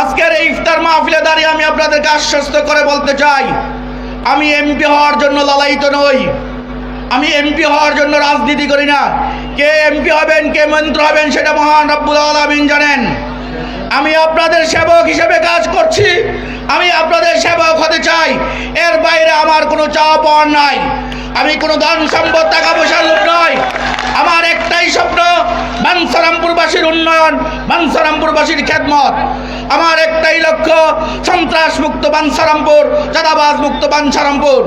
আজকের এই ইফতার মাহফিলে দাঁড়িয়ে আমি আপনাদেরকে আশ্বস্ত করে বলতে চাই, আমি এমপি হওয়ার জন্য লালায়িত নই। আমি এমপি হওয়ার জন্য রাজনীতি করি না। কে এমপি হবেন, কে মন্ত্র হবেন সেটা মহান রব্বুল আলমিন জানেন। আমি আপনাদের সেবক হিসেবে কাজ করছি। আমি আপনাদের সেবক হতে চাই। এর বাইরে আমার কোনো চাওয়া পাওয়ার নাই। আমি কোনো ধন সম্পদ টাকা পয়সার লোক নয় আমার একটাই স্বপ্ন উন্নয়ন বাঞ্ছারামপুরবাসীর খেদমত। আমার একটাই লক্ষ্য সন্ত্রাস মুক্ত বাঞ্ছারামপুর চাঁদাবাজ মুক্ত বাঞ্ছারামপুর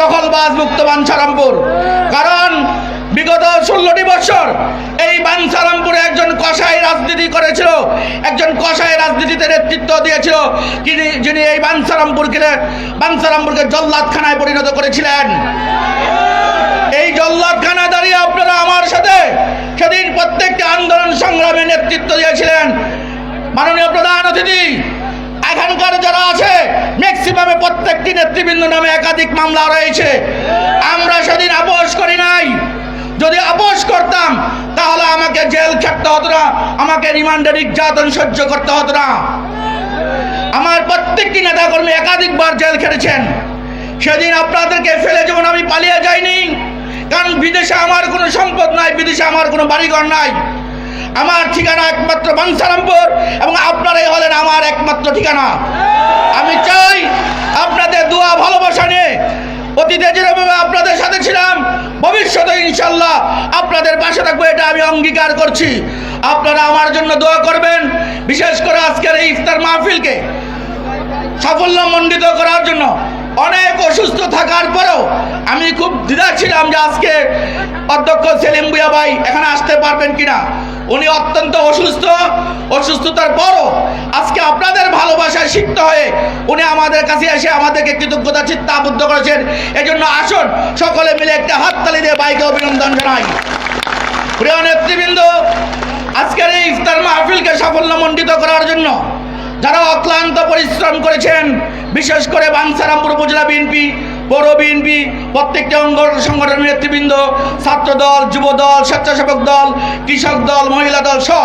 দখলবাজ মুক্ত বাঞ্ছারামপুর কারণ বিগত ষোলোটি বছর এই বাঞ্ছারামপুরে একজন কষাই রাজনীতি করেছিল, একজন কষাই রাজনীতিতে নেতৃত্ব দিয়েছিল যিনি এই বাঞ্ছারামপুরকে বাঞ্ছারামপুরকে জল্লাদখানায় পরিণত করেছিলেন। এই প্রত্যেকটি আন্দোলন সংগ্রামে নেতৃত্ব দিয়েছিলেন মাননীয় প্রধান অতিথি। এখানকার যারা আছে ম্যাক্সিমামে প্রত্যেকটি নেতৃবৃন্দ নামে একাধিক মামলা রয়েছে। আমরা সেদিন আপোষ করি নাই। যদি আপোষ করতাম, তাহলে আমাকে জেল খেটতে হতো না, আমাকে রিমান্ডে নির্যাতন সহ্য করতে হতো না। আমার প্রত্যেকটি নেতাকর্মী একাধিকবার জেল খেটেছেন। সেদিন আপনাদেরকে ফেলে যেমন আমি পালিয়ে যাইনি। কারণ বিদেশে আমার কোনো সম্পদ নাই, বিদেশে আমার কোনো বাড়িঘর নাই। আমার ঠিকানা একমাত্র বাঞ্ছারামপুর এবং আপনারাই হলেন আমার একমাত্র ঠিকানা। আমি চাই আপনাদের দোয়া, ভালোবাসা নিয়ে অতীতে যেভাবে আপনাদের সাথে ছিলাম, ভবিষ্যতে ইনশাল্লাহ আপনাদের পাশে থাকব, এটা আমি অঙ্গীকার করছি। আপনারা আমার জন্য দোয়া করবেন, বিশেষ করে আজকের এই ইফতার মাহফিলকে সাফল্য মণ্ডিত করার জন্য। অনেক অসুস্থ থাকার পরেও আমি খুব দ্বিধা ছিলাম যে আজকে অধ্যক্ষ সেলিম বুয়া ভাই এখানে আসতে পারবেন কিনা। উনি অত্যন্ত অসুস্থ। অসুস্থতার পরও আজকে আপনাদের ভালোবাসায় সিক্ত হয়ে উনি আমাদের কাছে এসে আমাদেরকে কৃতজ্ঞতা চিত্তা আবদ্ধ করেছেন। এজন্য আসুন, সকলে মিলে একটা হাততালি দিয়ে বাইকে অভিনন্দন জানাই। প্রিয় নেতৃবৃন্দ, আজকের এই ইফতার মাহফিলকে সাফল্যমণ্ডিত করার জন্য যারা অক্লান্ত পরিশ্রম করেছেন, বিশেষ করে বাংসারামপুর উপজেলা বিএনপি, পৌর বিএনপি, প্রত্যেকটি অঙ্গ সংগঠনের নেতৃবৃন্দ ছাত্র দল যুব দল স্বেচ্ছাসেবক দল, কৃষক দল, মহিলা দল সহ,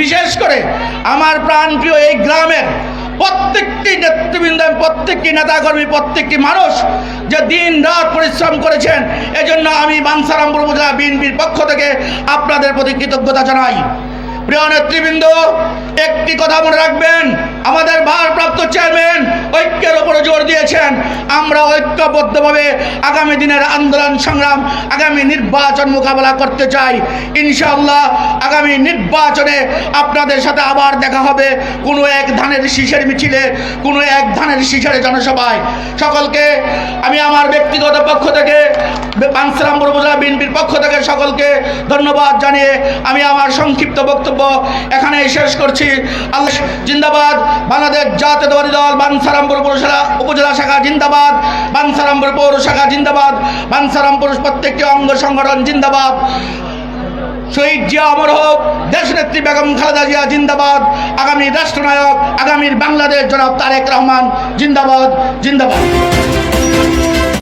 বিশেষ করে আমার প্রাণপ্রিয় এই গ্রামের প্রত্যেকটি নেতৃবৃন্দ, প্রত্যেকটি নেতাকর্মী, প্রত্যেকটি মানুষ যে দিন রাত পরিশ্রম করেছেন, এজন্য আমি বাংসারামপুর উপজেলা বিএনপির পক্ষ থেকে আপনাদের প্রতি কৃতজ্ঞতা জানাই। প্রিয় নেতৃবৃন্দ, একটি কথা মনে রাখবেন, আমাদের ভারপ্রাপ্ত চেয়ারম্যান ঐক্যের ওপরে জোর দিয়েছেন। আমরা ঐক্যবদ্ধভাবে আগামী দিনের আন্দোলন সংগ্রাম, আগামী নির্বাচন মোকাবেলা করতে চাই। ইনশাআল্লাহ আগামী নির্বাচনে আপনাদের সাথে আবার দেখা হবে। কোনো এক ধানের শীষের মিছিলে, কোনো এক ধানের শীষের জনসভায়। সকলকে, আমি আমার ব্যক্তিগত পক্ষ থেকে বাংসারামপুর উপজেলা বিএনপির পক্ষ থেকে সকলকে ধন্যবাদ জানিয়ে আমি আমার সংক্ষিপ্ত বক্তব্য এখানে শেষ করছি। আল্লাহ জিন্দাবাদ, বাংলাদেশ জাতীয়তাবাদী দল, বানসারামপুর পৌরসভা, উপজেলা শাখা জিন্দাবাদ, বানসারামপুর পৌর শাখা জিন্দাবাদ বানসারামপুর প্রত্যেকটি অঙ্গ সংগঠন জিন্দাবাদ। শহীদ জিয়া অমর হোক, দেশনেত্রী বেগম খালেদা জিয়া জিন্দাবাদ, আগামী রাষ্ট্রনায়ক, আগামীর বাংলাদেশ জনাব তারেক রহমান জিন্দাবাদ জিন্দাবাদ।